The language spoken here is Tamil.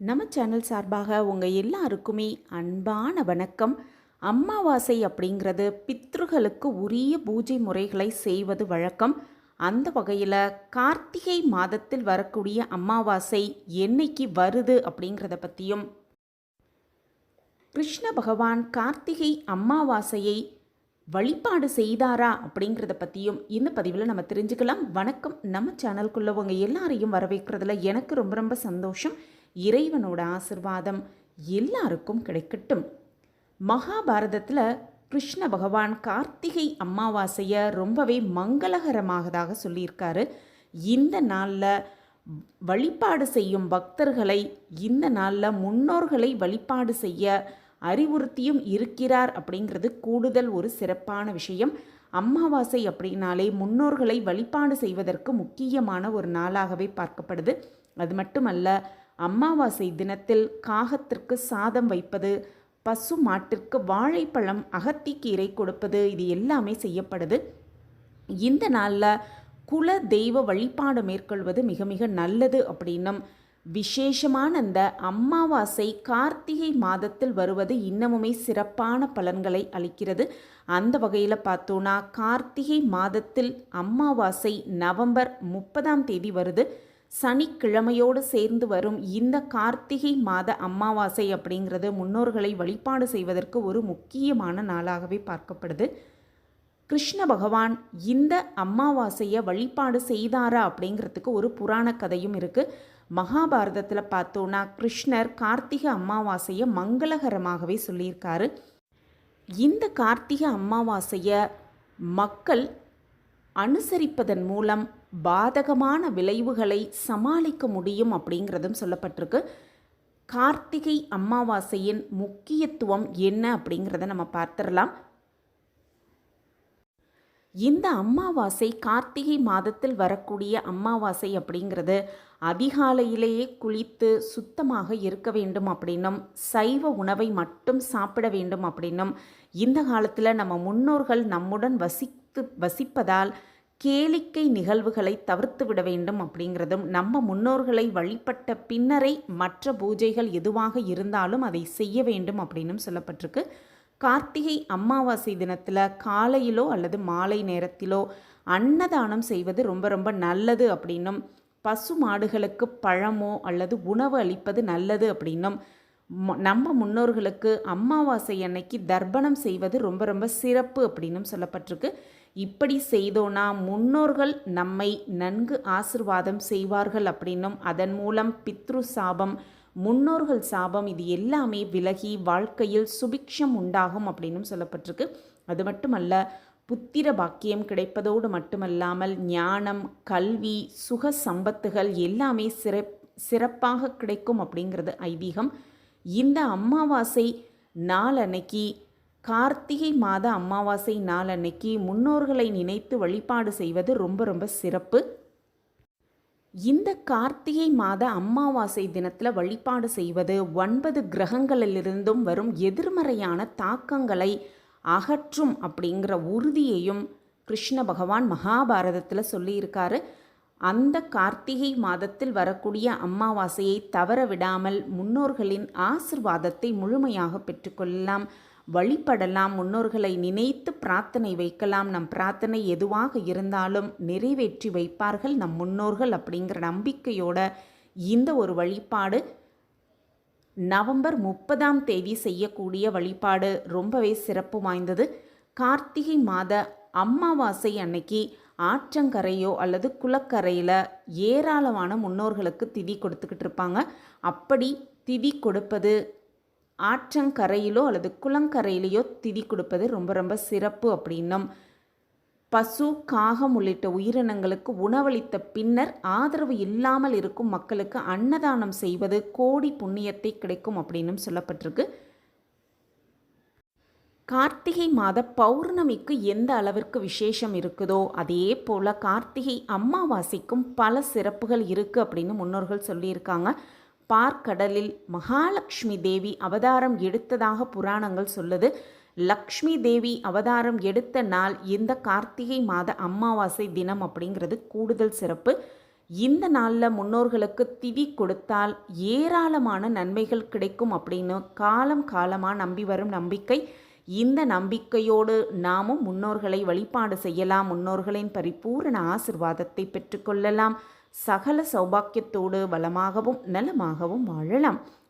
நம்ம சேனல் சார்பாக உங்கள் எல்லாருக்குமே அன்பான வணக்கம். அம்மாவாசை அப்படிங்கிறது பித்ருகளுக்கு உரிய பூஜை முறைகளை செய்வது வழக்கம். அந்த வகையில் கார்த்திகை மாதத்தில் வரக்கூடிய அம்மாவாசை என்னைக்கு வருது அப்படிங்கிறத பற்றியும் கிருஷ்ண பகவான் கார்த்திகை அம்மாவாசையை வழிபாடு செய்தாரா அப்படிங்கிறத பற்றியும் இந்த பதிவில் நம்ம தெரிஞ்சுக்கலாம். வணக்கம். நம்ம சேனலுக்குள்ளவங்க எல்லாரையும் வரவேற்கிறதுல எனக்கு ரொம்ப ரொம்ப சந்தோஷம். இறைவனோட ஆசிர்வாதம் எல்லாருக்கும் கிடைக்கட்டும். மகாபாரதத்தில் கிருஷ்ண பகவான் கார்த்திகை அமாவாசையை ரொம்பவே மங்களகரமாகதாக சொல்லியிருக்காரு. இந்த நாளில் வழிபாடு செய்யும் பக்தர்களை இந்த நாளில் முன்னோர்களை வழிபாடு செய்ய அறிவுறுத்தியும் இருக்கிறார் அப்படிங்கிறது கூடுதல் ஒரு சிறப்பான விஷயம். அமாவாசை அப்படின்னாலே முன்னோர்களை வழிபாடு செய்வதற்கு முக்கியமான ஒரு நாளாகவே பார்க்கப்படுது. அது மட்டுமல்ல அமாவாசை தினத்தில் காகத்திற்கு சாதம் வைப்பது பசு மாட்டிற்கு வாழைப்பழம் அகத்திக்கீரை கொடுப்பது இது எல்லாமே செய்யப்படுது. இந்த நாளில் குல தெய்வ வழிபாடு மேற்கொள்வது மிக மிக நல்லது அப்படின்னும் விசேஷமான அந்த அம்மாவாசை கார்த்திகை மாதத்தில் வருவது இன்னமுமே சிறப்பான பலன்களை அளிக்கிறது. அந்த வகையில் பார்த்தோன்னா கார்த்திகை மாதத்தில் அமாவாசை நவம்பர் முப்பதாம் தேதி வருது. சனிக்கிழமையோடு சேர்ந்து வரும் இந்த கார்த்திகை மாத அமாவாசை அப்படிங்கிறது முன்னோர்களை வழிபாடு செய்வதற்கு ஒரு முக்கியமான நாளாகவே பார்க்கப்படுது. கிருஷ்ண பகவான் இந்த அமாவாசையை வழிபாடு செய்தாரா அப்படிங்கிறதுக்கு ஒரு புராண கதையும் இருக்குது மகாபாரதத்தில் பார்த்தோன்னா கிருஷ்ணர் கார்த்திகை அமாவாசையை மங்களகரமாகவே சொல்லியிருக்காரு. இந்த கார்த்திகை அமாவாசையை மக்கள் அனுசரிப்பதன் மூலம் பாதகமான விளைவுகளை சமாளிக்க முடியும் அப்படிங்கிறதும் சொல்லப்பட்டிருக்கு. கார்த்திகை அமாவாசையின் முக்கியத்துவம் என்ன அப்படிங்கிறத நம்ம பார்த்துடலாம். இந்த அமாவாசை கார்த்திகை மாதத்தில் வரக்கூடிய அமாவாசை அப்படிங்கிறது அதிகாலையிலேயே குளித்து சுத்தமாக இருக்க வேண்டும் அப்படின்னும் சைவ உணவை மட்டும் சாப்பிட வேண்டும் அப்படின்னும் இந்த காலத்தில் நம்ம முன்னோர்கள் நம்முடன் வசி வசித்து வசிப்பதால் கேளிக்கை நிகழ்வுகளை தவிர்த்து விட வேண்டும் அப்படிங்கிறதும் நம்ம முன்னோர்களை வழிபட்ட பின்னரே மற்ற பூஜைகள் எதுவாக இருந்தாலும் அதை செய்ய வேண்டும் அப்படின்னும் சொல்லப்பட்டிருக்கு. கார்த்திகை அமாவாசை தினத்தில் காலையிலோ அல்லது மாலை நேரத்திலோ அன்னதானம் செய்வது ரொம்ப ரொம்ப நல்லது அப்படின்னும் பசு மாடுகளுக்கு பழமோ அல்லது உணவு அளிப்பது நல்லது அப்படின்னும் நம்ம முன்னோர்களுக்கு அமாவாசை அன்னைக்கு தர்ப்பணம் செய்வது ரொம்ப ரொம்ப சிறப்பு அப்படின்னும் சொல்லப்பட்டிருக்கு. இப்படி செய்தோனா முன்னோர்கள் நம்மை நன்கு ஆசிர்வாதம் செய்வார்கள் அப்படின்னும் அதன் மூலம் பித்ரு சாபம் முன்னோர்கள் சாபம் இது எல்லாமே விலகி வாழ்க்கையில் சுபிக்ஷம் உண்டாகும் அப்படின்னும் சொல்லப்பட்டிருக்கு. அது மட்டுமல்ல புத்திர பாக்கியம் கிடைப்பதோடு மட்டுமல்லாமல் ஞானம் கல்வி சுக சம்பத்துகள் எல்லாமே சிறப் சிறப்பாக கிடைக்கும் அப்படிங்கிறது ஐதீகம். இந்த அமாவாசை நாளன்னைக்கு கார்த்திகை மாத அமாவாசை நாள் அன்னைக்கு முன்னோர்களை நினைத்து வழிபாடு செய்வது ரொம்ப ரொம்ப சிறப்பு. இந்த கார்த்திகை மாத அமாவாசை தினத்தில் வழிபாடு செய்வது ஒன்பது கிரகங்களிலிருந்தும் வரும் எதிர்மறையான தாக்கங்களை அகற்றும் அப்படிங்கிற உறுதியையும் கிருஷ்ண பகவான் மகாபாரதத்தில் சொல்லியிருக்காரு. அந்த கார்த்திகை மாதத்தில் வரக்கூடிய அமாவாசையை தவற விடாமல் முன்னோர்களின் ஆசிர்வாதத்தை முழுமையாக பெற்றுக்கொள்ளலாம். வழிபடலாம் முன்னோர்களை நினைத்து பிரார்த்தனை வைக்கலாம். நம் பிரார்த்தனை எதுவாக இருந்தாலும் நிறைவேற்றி வைப்பார்கள் நம் முன்னோர்கள் அப்படிங்கிற நம்பிக்கையோட இந்த ஒரு வழிபாடு நவம்பர் முப்பதாம் தேதி செய்யக்கூடிய வழிபாடு ரொம்பவே சிறப்பு வாய்ந்தது. கார்த்திகை மாத அமாவாசை அன்னைக்கு ஆற்றங்கரையோ அல்லது குளக்கரையில் ஏராளமான முன்னோர்களுக்கு திதி கொடுத்துக்கிட்டு இருப்பாங்க. அப்படி திதி கொடுப்பது ஆற்றங்கரையிலோ அல்லது குளங்கரையிலேயோ திதி கொடுப்பது ரொம்ப ரொம்ப சிறப்பு அப்படின்னும். பசு காகம் உள்ளிட்ட உயிரினங்களுக்கு உணவளித்த பின்னர் ஆதரவு இல்லாமல் இருக்கும் மக்களுக்கு அன்னதானம் செய்வது கோடி புண்ணியத்தை கிடைக்கும் அப்படின்னும் சொல்லப்பட்டிருக்கு. கார்த்திகை மாத பௌர்ணமிக்கு எந்த அளவிற்கு விசேஷம் இருக்குதோ அதே போல் கார்த்திகை அமாவாசைக்கும் பல சிறப்புகள் இருக்குது அப்படின்னு முன்னோர்கள் சொல்லியிருக்காங்க. பார்க்கடலில் மகாலட்சுமி தேவி அவதாரம் எடுத்ததாக புராணங்கள் சொல்லுது. லக்ஷ்மி தேவி அவதாரம் எடுத்த நாள் இந்த கார்த்திகை மாத அமாவாசை தினம் அப்படிங்கிறது கூடுதல் சிறப்பு. இந்த நாளில் முன்னோர்களுக்கு திதி கொடுத்தால் ஏராளமான நன்மைகள் கிடைக்கும் அப்படின்னு காலம் காலமாக நம்பி வரும் நம்பிக்கை. இந்த நம்பிக்கையோடு நாமும் முன்னோர்களை வழிபாடு செய்யலாம். முன்னோர்களின் பரிபூரண ஆசிர்வாதத்தை பெற்றுக்கொள்ளலாம் சகல சௌபாக்கியத்தோடு வளமாகவும் நலமாகவும் வாழலாம்.